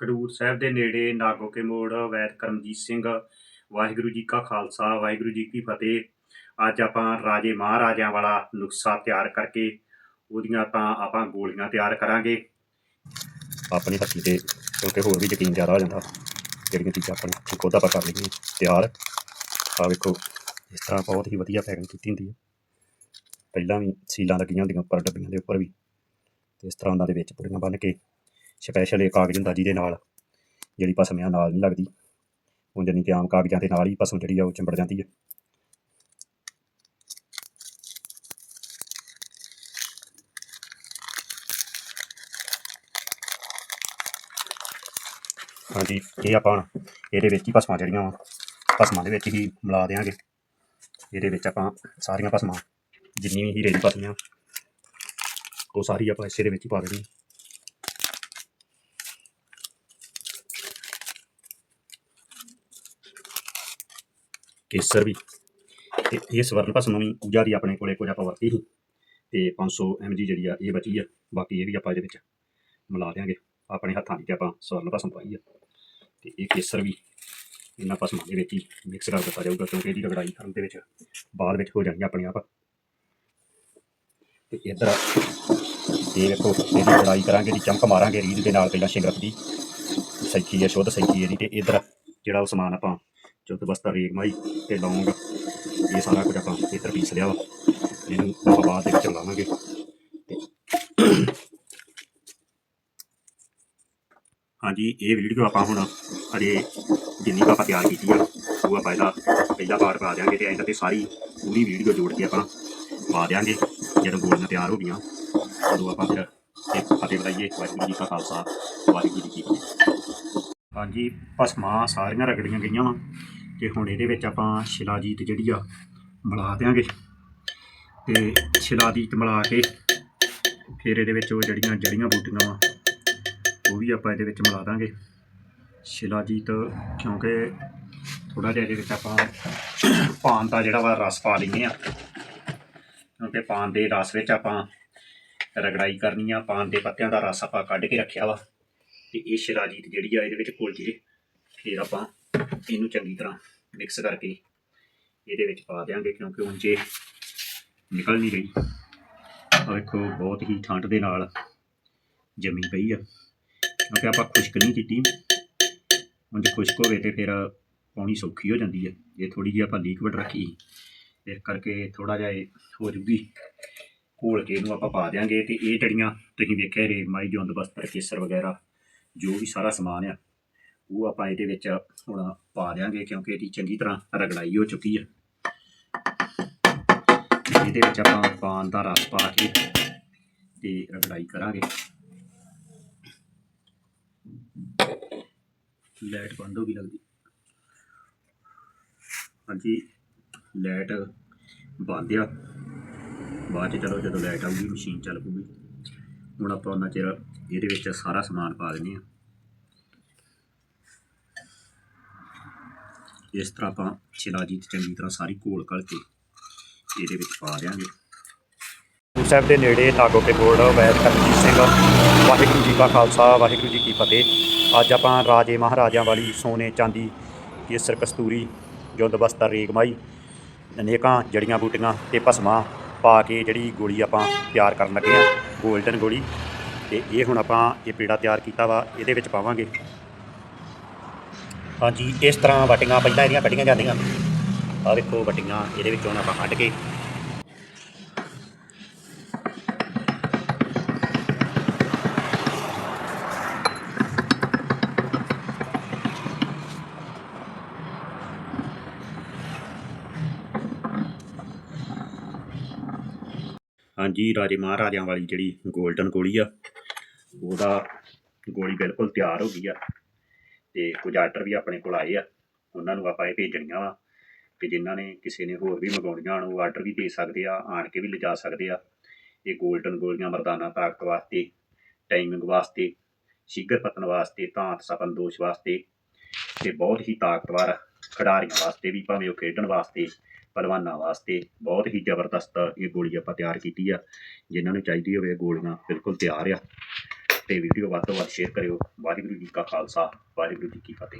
ਖਡੂਰ ਸਾਹਿਬ ਦੇ ਨੇੜੇ ਨਾਗੋ ਕੇ ਮੋੜ, ਵੈਦ ਕਰਮਜੀਤ ਸਿੰਘ, ਵਾਹਿਗੁਰੂ ਜੀ ਕਾ ਖਾਲਸਾ, ਵਾਹਿਗੁਰੂ ਜੀ ਕੀ ਫਤਿਹ। ਅੱਜ ਆਪਾਂ ਰਾਜੇ ਮਹਾਰਾਜਿਆਂ ਵਾਲਾ ਨੁਸਖਾ ਤਿਆਰ ਕਰਕੇ ਉਹਦੀਆਂ ਤਾਂ ਆਪਾਂ ਗੋਲੀਆਂ ਤਿਆਰ ਕਰਾਂਗੇ। ਆਪਣੀ ਹੱਥੀ ਤੇ ਕਿਉਂਕਿ ਹੋਰ ਵੀ ਯਕੀਨ ਜ਼ਿਆਦਾ ਹੋ ਜਾਂਦਾ, ਜਿਹੜੀਆਂ ਚੀਜ਼ਾਂ ਆਪਾਂ ਨੂੰ ਖੁਦ ਆਪਾਂ ਕਰ ਲਈਏ ਤਿਆਰ। ਆ ਵੇਖੋ, ਇਸ ਤਰ੍ਹਾਂ ਬਹੁਤ ਹੀ ਵਧੀਆ ਪੈਕਿੰਗ ਕੀਤੀ ਹੁੰਦੀ ਹੈ। ਪਹਿਲਾਂ ਵੀ ਸੀਲਾਂ ਲੱਗੀਆਂ ਹੁੰਦੀਆਂ ਉੱਪਰ, ਡੱਬੀਆਂ ਦੇ ਉੱਪਰ ਵੀ। ਤੇ ਇਸ ਤਰ੍ਹਾਂ ਉਹਨਾਂ ਦੇ ਵਿੱਚ ਪੁੜੀਆਂ ਬੰਨ ਕੇ ਸਪੈਸ਼ਲ ਇਹ ਕਾਗਜ਼ ਹੁੰਦਾ ਜਿਹਦੇ ਨਾਲ ਜਿਹੜੀ ਭਸਮ ਨਾਲ ਨਹੀਂ ਲੱਗਦੀ। ਉਹ ਨਹੀਂ ਕਿ ਆਮ ਕਾਗਜ਼ਾਂ ਦੇ ਨਾਲ ਹੀ ਭਸਮ ਜਿਹੜੀ ਆ ਉਹ ਚਿੰਬੜ ਜਾਂਦੀ ਹੈ ਹਾਂਜੀ, ਇਹ ਆਪਾਂ ਇਹਦੇ ਵਿੱਚ ਹੀ ਭਸਮਾਂ ਜਿਹੜੀਆਂ ਵਾ ਦੇ ਵਿੱਚ ਹੀ ਮਿਲਾ ਦਿਆਂਗੇ। ਇਹਦੇ ਵਿੱਚ ਆਪਾਂ ਸਾਰੀਆਂ ਭਸਮਾਂ ਜਿੰਨੀ ਵੀ ਹੀਰੇ ਦੀ ਭਸਮਾਂ ਉਹ ਸਾਰੀ ਆਪਾਂ ਇਸੇ ਦੇ ਵਿੱਚ ਹੀ ਪਾ ਦੇਣੀ ਕੇਸਰ ਵੀ। ਤੇ ਇਹ ਸਵਰਨ ਭਸਮ ਵੀ ਪੂਜਾ ਦੀ ਆਪਣੇ ਕੋਲੇ ਕੁਝ ਆਪਾਂ ਵਰਤੀ ਸੀ। ਤੇ 500 mg ਜਿਹੜੀ ਆ, ਇਹ ਬਚੀ ਆ। ਬਾਕੀ ਇਹ ਵੀ ਆਪਾਂ ਇਹਦੇ ਵਿੱਚ ਮਿਲਾ ਦਿਆਂਗੇ। ਆਪਣੇ ਹੱਥਾਂ 'ਚ ਆਪਾਂ ਸਵਰਨ ਭਸਮ ਪਾਈ ਆ। ਤੇ ਇਹ ਕੇਸਰ ਵੀ ਇਹਨਾਂ ਭਸਮਾਂ ਦੇ ਵਿੱਚ ਹੀ ਮਿਕਸ ਕਰ ਦਿੱਤਾ ਜਾਊਗਾ, ਕਿਉਂਕਿ ਇਹਦੀ ਰਗੜਾਈ ਕਰਨ ਦੇ ਵਿੱਚ ਬਾਅਦ ਵਿੱਚ ਹੋ ਜਾਣੀ ਆਪਣੇ ਆਪ। ਤੇ ਇੱਧਰ ਇਹ ਵੇਖੋ, ਇਹਦੀ ਰਗੜਾਈ ਕਰਾਂਗੇ ਦੀ ਚਮਕ ਮਾਰਾਂਗੇ ਰੀਡ ਦੇ ਨਾਲ ਪਹਿਲਾਂ ਸ਼ਿੰਗਰਤ। ਦੀ ਸੈਕੀ ਹੈ ਸ਼ੁੱਧ ਸੈਕੀ ਇਹਦੀ। ਤੇ ਇੱਧਰ ਜਿਹੜਾ ਉਹ ਸਮਾਨ ਆਪਾਂ ਚੁੱਤ ਬਸਤਾ ਰੇਗਮਾਈ ਤੇ ਲੌਂਗ ਇਹ ਸਾਰਾ ਕੁਝ ਆਪਾਂ ਇੱਧਰ ਪੀਸ ਲਿਆ ਵਾ ਇਹਨੂੰ ਆਪਾਂ ਬਾਅਦ ਦੇ ਵਿੱਚ ਲਾਵਾਂਗੇ ਹਾਂਜੀ ਇਹ ਵੀਡੀਓ ਆਪਾਂ ਹੁਣ ਅਜੇ ਜਿੰਨੀ ਕੁ ਆਪਾਂ ਤਿਆਰ ਕੀਤੀ ਆ ਉਹ ਆਪਾਂ ਇਹਦਾ ਪਹਿਲਾ ਪਾਰਟ ਪਾ ਦਿਆਂਗੇ ਤੇ ਐਂਡ ਤੇ ਸਾਰੀ ਪੂਰੀ ਵੀਡੀਓ ਜੋੜ ਕੇ ਆਪਾਂ ਪਾ ਦਿਆਂਗੇ ਜਦੋਂ ਗੋਲੀਆਂ ਤਿਆਰ ਹੋ ਗਈਆਂ ਉਦੋਂ ਆਪਾਂ ਫਿਰ ਇੱਕ ਫਤਿਹ ਬੁਲਾਈਏ ਵਾਹਿਗੁਰੂ ਜੀ ਕਾ ਖਾਲਸਾ ਵਾਹਿਗੁਰੂ ਜੀ ਕੀ ਫਤਿਹ ਹਾਂਜੀ ਭਸਮਾਂ ਸਾਰੀਆਂ ਰਗੜੀਆਂ ਗਈਆਂ ਵਾ ਤੇ ਹੁਣ ਇਹਦੇ ਵਿੱਚ ਆਪਾਂ ਸ਼ਿਲਾਜੀਤ ਜਿਹੜੀ ਆ ਮਿਲਾ ਦਿਆਂਗੇ। ਤੇ ਸ਼ਿਲਾਜੀਤ ਮਿਲਾ ਕੇ ਫਿਰ ਇਹਦੇ ਵਿੱਚ ਉਹ ਜਿਹੜੀਆਂ ਜੜੀਆਂ ਬੂਟੀਆਂ ਵਾ, ਉਹ ਵੀ ਆਪਾਂ ਇਹਦੇ ਵਿੱਚ ਮਿਲਾ ਦਾਂਗੇ ਸ਼ਿਲਾਜੀਤ, ਕਿਉਂਕਿ ਥੋੜਾ ਜਿਹਾ ਇਹਦੇ ਵਿੱਚ ਆਪਾਂ ਪਾਨ ਦਾ ਜਿਹੜਾ ਵਾ ਰਸ ਪਾ ਲੈਂਦੇ ਆ। ਕਿਉਂਕਿ ਪਾਨ ਦੇ ਰਸ ਵਿੱਚ ਆਪਾਂ ਰਗੜਾਈ ਕਰਨੀ ਆ, ਪਾਨ ਦੇ ਪੱਤਿਆਂ ਦਾ ਰਸ ਆਪਾਂ ਕੱਢ ਕੇ ਰੱਖਿਆ ਵਾ। ਤੇ ਇਹ ਸ਼ਿਲਾਜੀਤ ਜਿਹੜੀ ਆ ਇਹਦੇ ਵਿੱਚ ਘੁਲ ਜੇ ਫਿਰ ਆਪਾਂ ਇਹਨੂੰ ਚੰਗੀ ਤਰ੍ਹਾਂ ਮਿਕਸ ਕਰਕੇ ਇਹਦੇ ਵਿੱਚ ਪਾ ਦਿਆਂਗੇ ਕਿਉਂਕਿ ਉਂਝੇ ਨਿਕਲ ਨਹੀਂ ਰਹੀ ਆ ਵੇਖੋ ਬਹੁਤ ਹੀ ਠੰਡ ਦੇ ਨਾਲ ਜੰਮੀ ਪਈ ਆ। ਕਿਉਂਕਿ ਆਪਾਂ ਖੁਸ਼ਕ ਨਹੀਂ ਕੀਤੀ। ਉਂਝ ਖੁਸ਼ਕ ਹੋਵੇ ਤੇ ਫਿਰ ਪਾਉਣੀ ਸੌਖੀ ਹੋ ਜਾਂਦੀ ਹੈ ਜੇ ਥੋੜੀ ਜਿਹੀ ਆਪਾਂ ਲੀਕਵਿਡ ਰੱਖੀ ਇਸ ਕਰਕੇ ਥੋੜਾ ਜਿਹਾ ਇਹ ਹੋ ਜੂਗੀ। ਘੋਲ ਕੇ ਇਹਨੂੰ ਆਪਾਂ ਪਾ ਦਿਆਂਗੇ ਤੇ ਇਹ ਜਿਹੜੀਆਂ ਤੁਸੀਂ ਵੇਖਿਆ ਰੇਗਮਾਈ ਜੁੰਦ ਬਸਤਰ, ਕੇਸਰ ਵਗੈਰਾ, ਜੋ ਵੀ ਸਾਰਾ ਸਮਾਨ ਆ ਉਹ ਆਪਾਂ ਇਹਦੇ ਵਿੱਚ ਹੁਣ ਪਾ ਦਿਆਂਗੇ ਕਿਉਂਕਿ ਇਹਦੀ ਚੰਗੀ ਤਰ੍ਹਾਂ ਰਗੜਾਈ ਹੋ ਚੁੱਕੀ ਆ। ਇਹਦੇ ਵਿੱਚ ਆਪਾਂ ਪਾਨ ਦਾ ਰਸ ਪਾ ਕੇ ਤੇ ਰਗੜਾਈ ਕਰਾਂਗੇ। ਲਾਈਟ ਬੰਦ ਹੋ ਗਈ ਲੱਗਦੀ। ਹਾਂਜੀ, ਲਾਈਟ ਬੰਦ ਆ। ਬਾਅਦ ਚ ਚਲੋ ਜਦੋਂ ਲਾਈਟ ਆਊਗੀ, ਮਸ਼ੀਨ ਚੱਲ ਪੂਗੀ ਹੁਣ ਆਪਾਂ ਉਹਨਾਂ ਚਿਰ ਇਹਦੇ ਵਿੱਚ ਸਾਰਾ ਸਮਾਨ ਪਾ ਦਿੰਦੇ ਆ। ਇਸ ਤਰ੍ਹਾਂ ਆਪਾਂ ਸ਼ਿਲਾਜੀਤ ਚੰਗੀ ਤਰ੍ਹਾਂ ਸਾਰੀ ਘੋਲ ਕਲ ਕੇ ਇਹਦੇ ਵਿੱਚ ਪਾ ਦਿਆਂਗੇ। ਗੁਰੂ ਸਾਹਿਬ ਦੇ ਨੇੜੇ ਨਾਗੋ ਕੇ ਬੋਰਡ, ਵੈਦ ਕਰਮਜੀਤ ਸਿੰਘ, ਵਾਹਿਗੁਰੂ ਜੀ ਕਾ ਖਾਲਸਾ, ਵਾਹਿਗੁਰੂ ਜੀ ਕੀ ਫਤਿਹ। ਅੱਜ ਆਪਾਂ ਰਾਜੇ ਮਹਾਰਾਜਿਆਂ ਵਾਲੀ ਸੋਨੇ ਚਾਂਦੀ ਕੇਸਰ ਕਸਤੂਰੀ, ਜੁੰਦ ਬਸਤਰ ਰੇਗਮਾਈ ਅਨੇਕਾਂ ਜੜੀਆਂ ਬੂਟੀਆਂ ਤੇ ਭਸਮਾਂ ਪਾ ਕੇ ਜਿਹੜੀ ਗੋਲੀ ਆਪਾਂ ਤਿਆਰ ਕਰਨ ਲੱਗੇ ਆ 골ਡਨ ਗੋਲੀ। ਤੇ ਇਹ ਹੁਣ ਆਪਾਂ ਇਹ ਪੇੜਾ ਤਿਆਰ ਕੀਤਾ ਵਾ, ਇਹਦੇ ਵਿੱਚ ਪਾਵਾਂਗੇ। ਹਾਂਜੀ, ਇਸ ਤਰ੍ਹਾਂ ਵਟੀਆਂ, ਪਹਿਲਾਂ ਇਹਦੀਆਂ ਕੱਢੀਆਂ ਜਾਂਦੀਆਂ। ਆ ਦੇਖੋ ਵਟੀਆਂ, ਇਹਦੇ ਵਿੱਚੋਂ ਆਪਾਂ ਕੱਢ ਕੇ ਹਾਂਜੀ, ਰਾਜੇ ਮਹਾਰਾਜਿਆਂ ਵਾਲੀ ਜਿਹੜੀ 골ਡਨ ਗੋਲੀ ਆ, ਉਹਦਾ ਗੋਲੀ ਬਿਲਕੁਲ ਤਿਆਰ ਹੋ ਗਈ ਆ। ਤੇ ਕੁਝ ਆਰਡਰ ਵੀ ਆਪਣੇ ਕੋਲ ਆਏ ਆ, ਉਹਨਾਂ ਨੂੰ ਆਪਾਂ ਇਹ ਭੇਜਣੀਆਂ ਵਾ ਕਿ ਜਿਨ੍ਹਾਂ ਨੇ ਕਿਸੇ ਨੇ ਹੋਰ ਵੀ ਮੰਗਾਉਣੀਆਂ ਹਨ ਉਹ ਆਰਡਰ ਵੀ ਦੇ ਸਕਦੇ ਆ, ਆਣ ਕੇ ਵੀ ਲਿਜਾ ਸਕਦੇ ਆ। ਇਹ 골ਡਨ ਗੋਲੀਆਂ ਮਰਦਾਨਾ ਤਾਕਤ ਵਾਸਤੇ ਟਾਈਮਿੰਗ ਵਾਸਤੇ ਸ਼ੀਗਰ ਪਤਨ ਵਾਸਤੇ ਤਾਂਤ ਸਪਨ ਦੋਸ਼ ਵਾਸਤੇ ਤੇ ਬਹੁਤ ਹੀ ਤਾਕਤਵਰ ਖਿਡਾਰੀਆਂ ਵਾਸਤੇ ਵੀ, ਭਾਵੇਂ ਉਹ ਖੇਡਣ ਵਾਸਤੇ, ਪਹਿਲਵਾਨਾਂ ਵਾਸਤੇ ਬਹੁਤ ਹੀ ਜ਼ਬਰਦਸਤ ਇਹ ਗੋਲੀ ਆਪਾਂ ਤਿਆਰ ਕੀਤੀ ਆ। ਜਿਨ੍ਹਾਂ ਨੂੰ ਚਾਹੀਦੀ ਹੋਵੇ ਗੋਲੀਆਂ ਬਿਲਕੁਲ ਤਿਆਰ ਆ। ਤੇ ਵੀਡੀਓ ਵੱਧ ਤੋਂ ਵੱਧ ਸ਼ੇਅਰ ਕਰਿਓ। ਵਾਹਿਗੁਰੂ ਜੀ ਕਾ ਖਾਲਸਾ, ਵਾਹਿਗੁਰੂ ਜੀ ਕੀ ਫਤਿਹ।